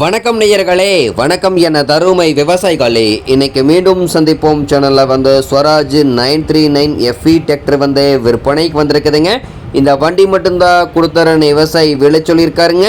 வணக்கம் நேயர்களே வணக்கம் என தருமை விவசாயிகளே. இன்னைக்கு மீண்டும் சந்திப்போம். சேனலில் வந்து Swaraj nine three nine FE tractor வந்து விற்பனைக்கு வந்திருக்குதுங்க. இந்த வண்டி மட்டும்தான் கொடுத்துறன்னு விவசாயி விலை சொல்லியிருக்காருங்க.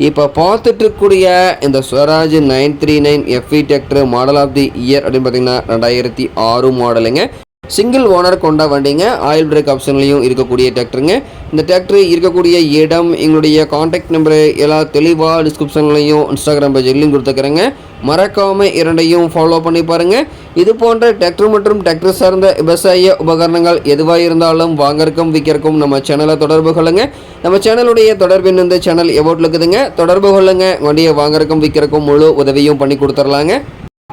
இப்போ பார்த்துட்டு இருக்கக்கூடிய இந்த Swaraj nine three nine FE tractor model of the year அப்படின்னு பார்த்தீங்கன்னா ரெண்டாயிரத்தி ஆறு மாடலுங்க சிங்கிள் ஓனர் கொண்ட வண்டிங்க. ஆயில் பிரேக் ஆப்ஷன்லையும் இருக்கக்கூடிய டிராக்டருங்க இந்த டிராக்டர் இருக்கக்கூடிய இடம் எங்களுடைய காண்டாக்ட் நம்பரு எல்லா தெளிவாக டிஸ்கிரிப்ஷன்லையும் இன்ஸ்டாகிராம் பேஜ்லையும் கொடுத்துக்கிறேங்க. மறக்காமல் இரண்டையும் ஃபாலோ பண்ணி பாருங்கள் இது போன்ற டிராக்டர் மற்றும் டிராக்டர் சார்ந்த விவசாய உபகரணங்கள் எதுவாக இருந்தாலும் வாங்கறக்கும் விற்கிறக்கும் நம்ம சேனலை தொடர்பு கொள்ளுங்க. நம்ம சேனலுடைய தொடர்பின் இந்த சேனல் எவ்வளோ இருக்குதுங்க. தொடர்பு கொள்ளுங்க. வண்டியை வாங்கறக்கும் விற்கிறக்கும் முழு உதவியும் பண்ணி கொடுத்துர்லாங்க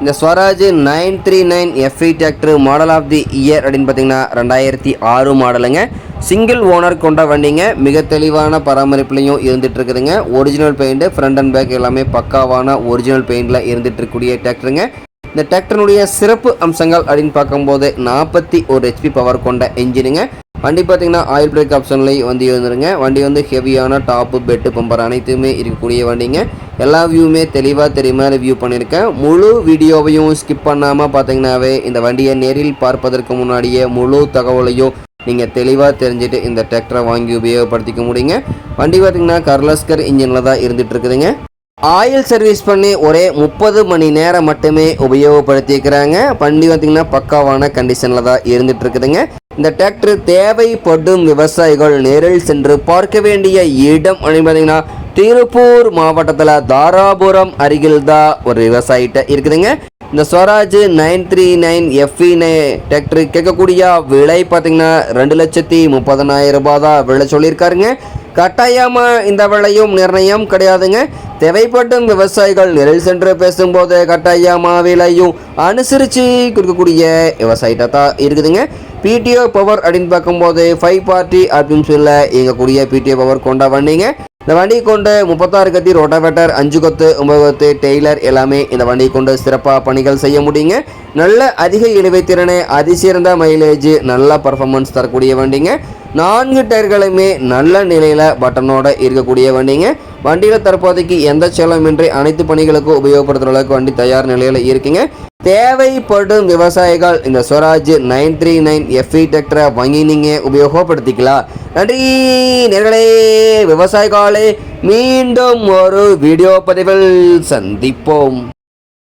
இந்த Swaraj nine three nine FE tractor model of the year அப்படின்னு பார்த்தீங்கன்னா ரெண்டாயிரத்தி ஆறு மாடலுங்க. சிங்கிள் ஓனர் கொண்ட வண்டிங்க. மிக தெளிவான பராமரிப்புலையும் இருந்துட்டு இருக்குதுங்க original paint front and back எல்லாமே பக்காவான ஒரிஜினல் பெயிண்டில் இருந்துட்டு இருக்கக்கூடிய டிராக்டருங்க இந்த டிராக்டருடைய சிறப்பு அம்சங்கள் அப்படின்னு பார்க்கும்போது நாற்பத்தி ஒரு ஹெச்பி பவர் கொண்ட இன்ஜினுங்க வண்டி பார்த்தீங்கன்னா ஆயில் பிரேக் ஆப்ஷன்லேயும் வண்டி வந்துருங்க வண்டி வந்து ஹெவியான டாப்பு பெட்டு பம்பர் அனைத்துமே இருக்கக்கூடிய வண்டிங்க. எல்லா வியூவுமே தெளிவாக தெரியுமா? வியூ பண்ணியிருக்கேன் முழு வீடியோவையும் ஸ்கிப் பண்ணாமல் பார்த்தீங்கன்னாவே இந்த வண்டியை நேரில் பார்ப்பதற்கு முன்னாடியே முழு தகவலையும் நீங்கள் தெளிவாக தெரிஞ்சுட்டு இந்த டிராக்டரை வாங்கி உபயோகப்படுத்திக்க முடியுங்க. வண்டி பார்த்தீங்கன்னா கர்லஸ்கர் இன்ஜினில் தான் இருந்துகிட்டு இருக்குதுங்க ஆயில் சர்வீஸ் பண்ணி ஒரே முப்பது மணி நேரம் மட்டுமே உபயோகப்படுத்திக்கிறாங்க வண்டி பார்த்தீங்கன்னா பக்காவான கண்டிஷனில் தான் இருந்துகிட்ருக்குதுங்க இந்த டிராக்டர் தேவைப்படும் விவசாயிகள் நேரில் சென்று பார்க்க வேண்டிய இடம் அப்படின்னு பார்த்தீங்கன்னா திருப்பூர் மாவட்டத்தில் தாராபுரம் அருகில் தான் ஒரு விவசாயிட்ட இருக்குதுங்க. இந்த Swaraj nine three nine FE tractor கேட்கக்கூடிய விலை பார்த்தீங்கன்னா ரெண்டு லட்சத்தி முப்பதனாயிரம் ரூபாய் தான் விலை சொல்லியிருக்காருங்க. கட்டாயமாக இந்த விலையும் நிர்ணயம் கிடையாதுங்க. தேவைப்படும் விவசாயிகள் நிழல் சென்று பேசும்போது கட்டாயமாக விலையும் அனுசரித்து கொடுக்கக்கூடிய விவசாயிட்ட தான் இருக்குதுங்க. பிடிஓ பவர் அப்படின்னு பார்க்கும்போது ஃபைவ் பார்ட்டி அப்படின்னு சொல்ல இயங்கக்கூடிய பிடிஓ பவர் கொண்ட வண்டிங்க. இந்த வண்டி கொண்டு முப்பத்தாறு கத்தி ரோட்டாவேட்டர் அஞ்சு கொத்து ஒன்பது கொத்து டெய்லர் எல்லாமே இந்த வண்டி கொண்டு சிறப்பாக பணிகள் செய்ய முடியுங்க. நல்ல அதிக இழுவை திறனை அதிசிறந்த மைலேஜ் நல்ல பர்ஃபார்மன்ஸ் தரக்கூடிய வண்டிங்க. நான்கு டயர்களுமே நல்ல நிலையில் பட்டனோட இருக்கக்கூடிய வண்டிங்க. வண்டியில் தற்போதைக்கு எந்த செலவுமின்றி அனைத்து பணிகளுக்கும் உபயோகப்படுத்துகிற அளவுக்கு வண்டி தயார் நிலையில் இருக்குங்க. தேவைப்படும் விவசாயிகள் இந்த Swaraj nine three nine FE டிராக்டரை வாங்கி நீங்கள் உபயோகப்படுத்திக்கலாம் நன்றி நேர்களே. விவசாயிகளே மீண்டும் ஒரு வீடியோ பதிவில் சந்திப்போம்.